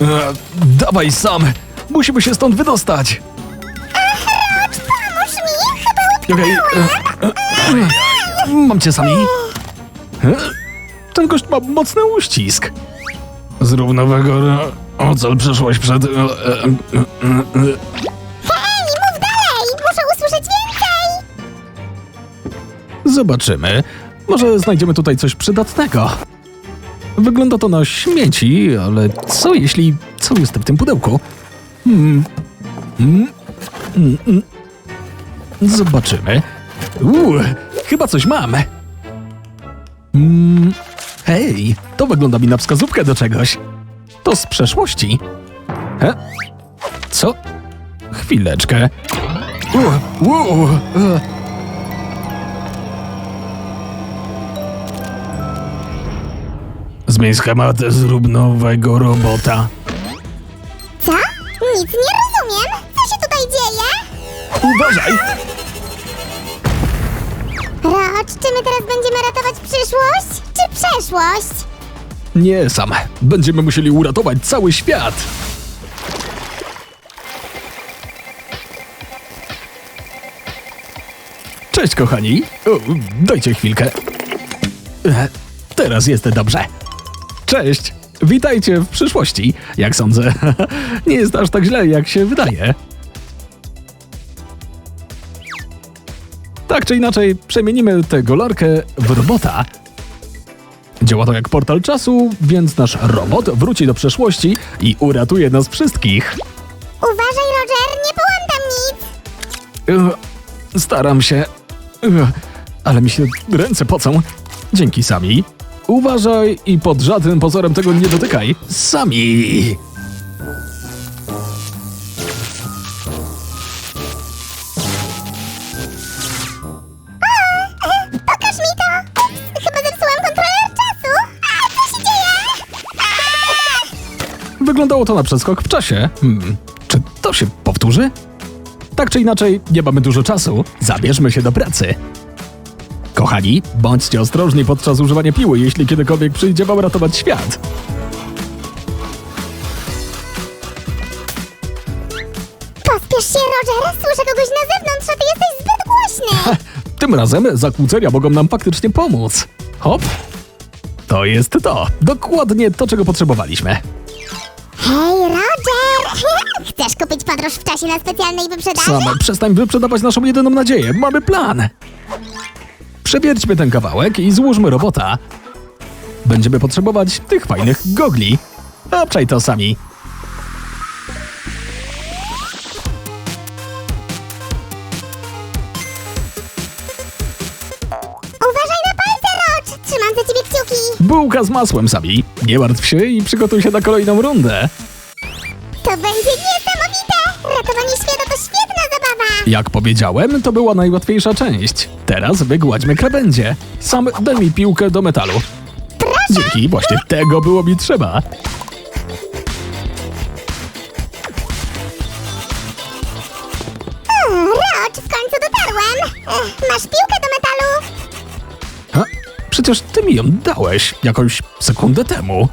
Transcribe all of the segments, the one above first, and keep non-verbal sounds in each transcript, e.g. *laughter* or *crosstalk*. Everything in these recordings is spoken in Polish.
E, dawaj sam! Musimy się stąd wydostać! Pomóż mi, chyba Okej. e, e, e, Mam cię sami. E, Ten gość ma mocny uścisk. Z równowego ro- ocal przeszłaś przed... e, e, e, e, Hej, mów dalej! Muszę usłyszeć więcej! Zobaczymy. Może znajdziemy tutaj coś przydatnego. Wygląda to na śmieci, ale co jeśli... Co jest w tym pudełku? Hmm. Hmm. Hmm. hmm. Zobaczymy. Uuu, chyba coś mam. Mm, hej, to wygląda mi na wskazówkę do czegoś. To z przeszłości. He? Co? Chwileczkę. Uuu, uuu, e. Zmień schemat, zrób nowego robota. Co? Nic nie rozumiem! Co się tutaj dzieje? Uważaj! Rocz, czy my teraz będziemy ratować przyszłość, czy przeszłość? Nie sam. Będziemy musieli uratować cały świat. Cześć, kochani. O, dajcie chwilkę. E, Teraz jest dobrze. Cześć. Witajcie w przyszłości. Jak sądzę, *laughs* nie jest aż tak źle, jak się wydaje. Tak czy inaczej, przemienimy tę golarkę w robota. Działa to jak portal czasu, więc nasz robot wróci do przeszłości i uratuje nas wszystkich. Uważaj, Roger, nie połam tam nic! Staram się. Ale mi się ręce pocą. Dzięki, Sami. Uważaj i pod żadnym pozorem tego nie dotykaj. Sami! Pokaż mi to! Chyba zepsułam kontroler czasu! A, co się dzieje? Wyglądało to na przeskok w czasie. Hmm. Czy to się powtórzy? Tak czy inaczej, nie mamy dużo czasu. Zabierzmy się do pracy. Kochani, bądźcie ostrożni podczas używania piły, jeśli kiedykolwiek przyjdzie wam ratować świat. Pospiesz się, Roger! Słyszę kogoś na zewnątrz, a ty jesteś zbyt głośny! *laughs* Tym razem zakłócenia mogą nam faktycznie pomóc. Hop. To jest to. Dokładnie to, czego potrzebowaliśmy. Hej, Roger! *laughs* Chcesz kupić podróż w czasie na specjalnej wyprzedaży? Sam, przestań wyprzedawać naszą jedyną nadzieję. Mamy plan. Przebierzmy ten kawałek i złóżmy robota. Będziemy potrzebować tych fajnych gogli. Obczaj to sami. Uważaj na palce, Roch! Trzymam za ciebie kciuki! Bułka z masłem sami. Nie martw się i przygotuj się na kolejną rundę. To będzie niesamowite! Ratowanie świata to świetna! Jak powiedziałem, to była najłatwiejsza część. Teraz wygładźmy krawędzie. Sam daj mi piłkę do metalu. Dzięki, właśnie tego było mi trzeba. Roch, w końcu dotarłem! Ech, Masz piłkę do metalu? Ha? Przecież ty mi ją dałeś jakąś sekundę temu.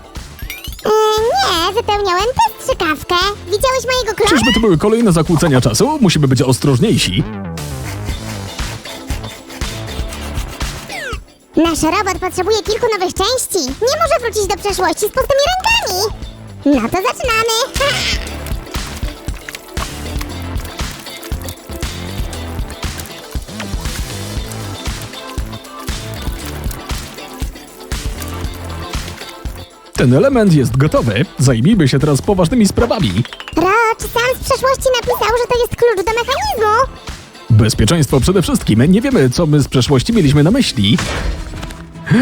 E, nie, wypełniałem test strzykawkę. Widziałeś mojego klona? Czyżby to były kolejne zakłócenia czasu? Musimy być ostrożniejsi. Nasz robot potrzebuje kilku nowych części. Nie może wrócić do przeszłości z pustymi rękami. No to zaczynamy. *laughs* Ten element jest gotowy. Zajmijmy się teraz poważnymi sprawami. Roch sam z przeszłości napisał, że to jest klucz do mechanizmu. Bezpieczeństwo przede wszystkim. Nie wiemy, co my z przeszłości mieliśmy na myśli. *gasps*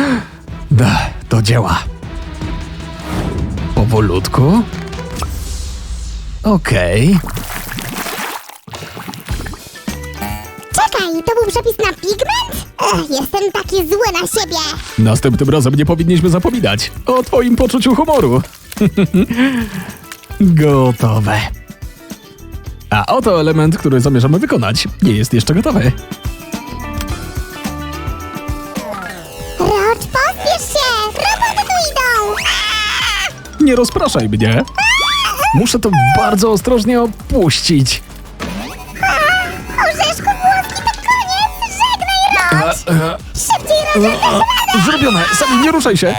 Da, to działa. Powolutku. Okej. Czekaj, to był przepis na pigment? Jestem taki zły na siebie. Następnym razem nie powinniśmy zapominać o twoim poczuciu humoru. *laughs* Gotowe. A oto element, który zamierzamy wykonać. Nie jest jeszcze gotowy. Roch, pospiesz się! Roboty tu idą! Nie rozpraszaj mnie. Muszę to bardzo ostrożnie opuścić. E, Szybciej, Roger! Zrobione! Sami nie ruszaj się!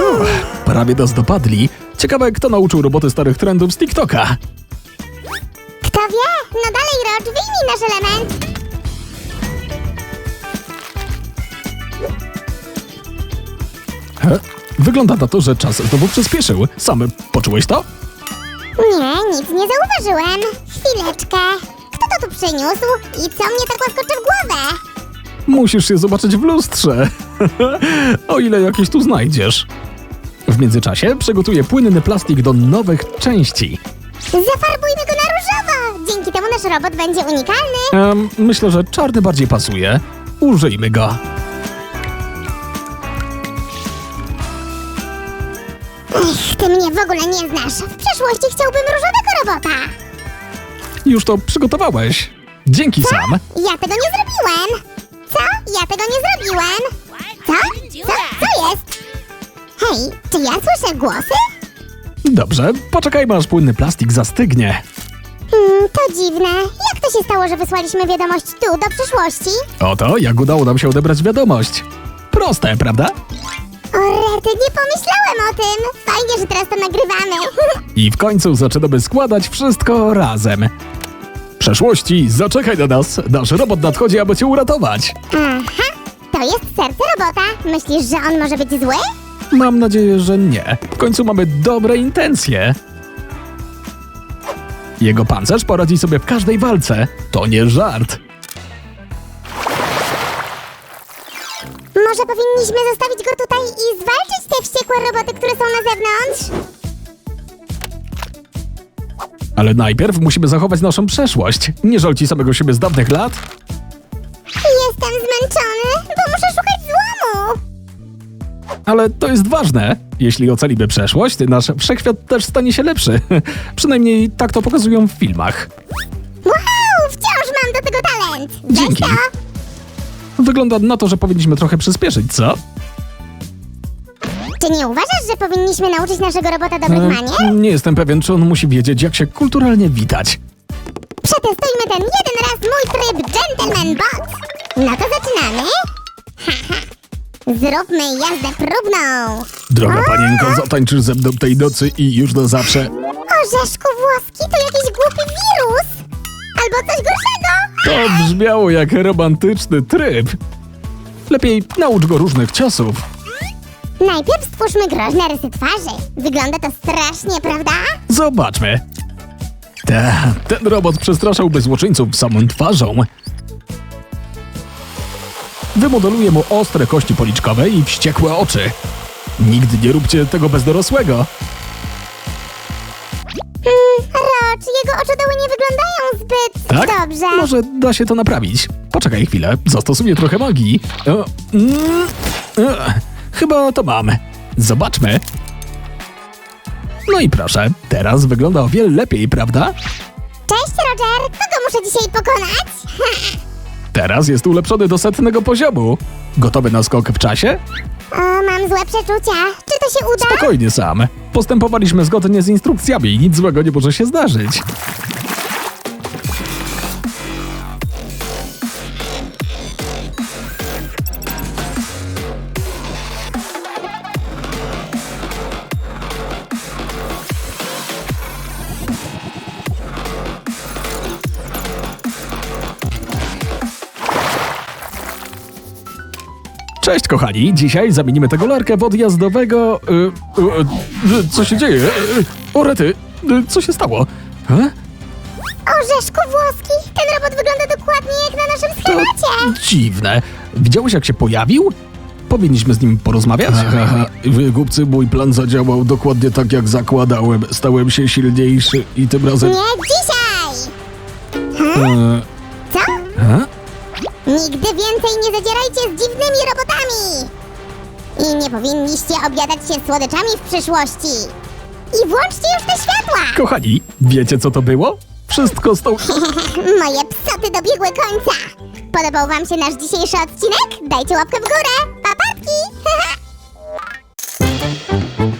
Uff, prawie nas dopadli. Ciekawe, kto nauczył roboty starych trendów z TikToka. Kto wie? No dalej, Roż, wyjmij nasz element! He? Wygląda na to, że czas znowu przyspieszył. Sam poczułeś to? Nie, nic nie zauważyłem. Chwileczkę. Tu przyniósł? I co mnie tak łaskocze w głowę? Musisz się zobaczyć w lustrze. *laughs* o ile jakieś tu znajdziesz. W międzyczasie przygotuję płynny plastik do nowych części. Zafarbujmy go na różowo! Dzięki temu nasz robot będzie unikalny. Em, myślę, że czarny bardziej pasuje. Użyjmy go. Ech, ty mnie w ogóle nie znasz. W przeszłości chciałbym różowego robota. Już to przygotowałeś. Dzięki sam. Ja tego nie zrobiłem. Co? Ja tego nie zrobiłem. Co? Co? Co jest? Hej, czy ja słyszę głosy? Dobrze, poczekajmy aż płynny plastik zastygnie. Hmm, to dziwne. Jak to się stało, że wysłaliśmy wiadomość tu, do przyszłości? Oto jak udało nam się odebrać wiadomość. Proste, prawda? O rety, nie pomyślałem o tym. Fajnie, że teraz to nagrywamy. *laughs* I w końcu zaczynamy składać wszystko razem. Przeszłości, zaczekaj na nas. Nasz robot nadchodzi, aby cię uratować. Aha, to jest serce robota. Myślisz, że on może być zły? Mam nadzieję, że nie. W końcu mamy dobre intencje. Jego pancerz poradzi sobie w każdej walce. To nie żart. Może powinniśmy zostawić go tutaj i zwalczyć te wściekłe roboty, które są na zewnątrz? Ale najpierw musimy zachować naszą przeszłość. Nie żal ci samego siebie z dawnych lat? Jestem zmęczony, bo muszę szukać złomu. Ale to jest ważne. Jeśli ocalimy przeszłość, nasz wszechświat też stanie się lepszy. *laughs* Przynajmniej tak to pokazują w filmach. Wow, wciąż mam do tego talent. Weź Dzięki. to. Wygląda na to, że powinniśmy trochę przyspieszyć, co? Czy nie uważasz, że powinniśmy nauczyć naszego robota dobrych E, manier? Nie jestem pewien, czy on musi wiedzieć, jak się kulturalnie witać. Przetestujmy ten jeden raz mój tryb Gentleman Box. No to zaczynamy. Haha. *laughs* Zróbmy jazdę próbną. Droga panienko, zatańczysz ze mną tej nocy i już na zawsze. Orzeszku włoski to jakiś głupi wirus. Albo coś gorszego. To brzmiało jak romantyczny tryb. Lepiej naucz go różnych ciosów. Najpierw stwórzmy groźne rysy twarzy. Wygląda to strasznie, prawda? Zobaczmy. Ta, ten robot przestraszałby złoczyńców samą twarzą. Wymodeluję mu ostre kości policzkowe i wściekłe oczy. Nigdy nie róbcie tego bez dorosłego. Hmm, Rocz, jego oczodoły nie wyglądają zbyt Tak? dobrze. Może da się to naprawić. Poczekaj chwilę, zastosuję trochę magii. O, mm, e, chyba to mam. Zobaczmy. No i proszę, teraz wygląda o wiele lepiej, prawda? Cześć, Roger. Kogo muszę dzisiaj pokonać? *laughs* Teraz jest ulepszony do setnego poziomu. Gotowy na skok w czasie? o, mam złe przeczucia. Czy to się uda? Spokojnie sam. Postępowaliśmy zgodnie z instrukcjami i nic złego nie może się zdarzyć. Cześć kochani, dzisiaj zamienimy tego larkę w odjazdowego... Y, y, y, co się dzieje? Y, y, o rety, y, co się stało? E? Orzeszku włoski. Ten robot wygląda dokładnie jak na naszym To schemacie. dziwne. Widziałeś jak się pojawił? Powinniśmy z nim porozmawiać? Haha, wy głupcy, mój plan zadziałał dokładnie tak jak zakładałem. Stałem się silniejszy i tym razem... Nie dzisiaj. E, Co? e? Nigdy więcej nie zadzierajcie z dziwnymi robotami! I nie powinniście obiadać się słodyczami w przyszłości! I włączcie już te światła! *laughs* Kochani, wiecie co to było? Wszystko z tą... *laughs* Moje psoty dobiegły końca! Podobał wam się nasz dzisiejszy odcinek? Dajcie łapkę w górę! Papatki! *laughs*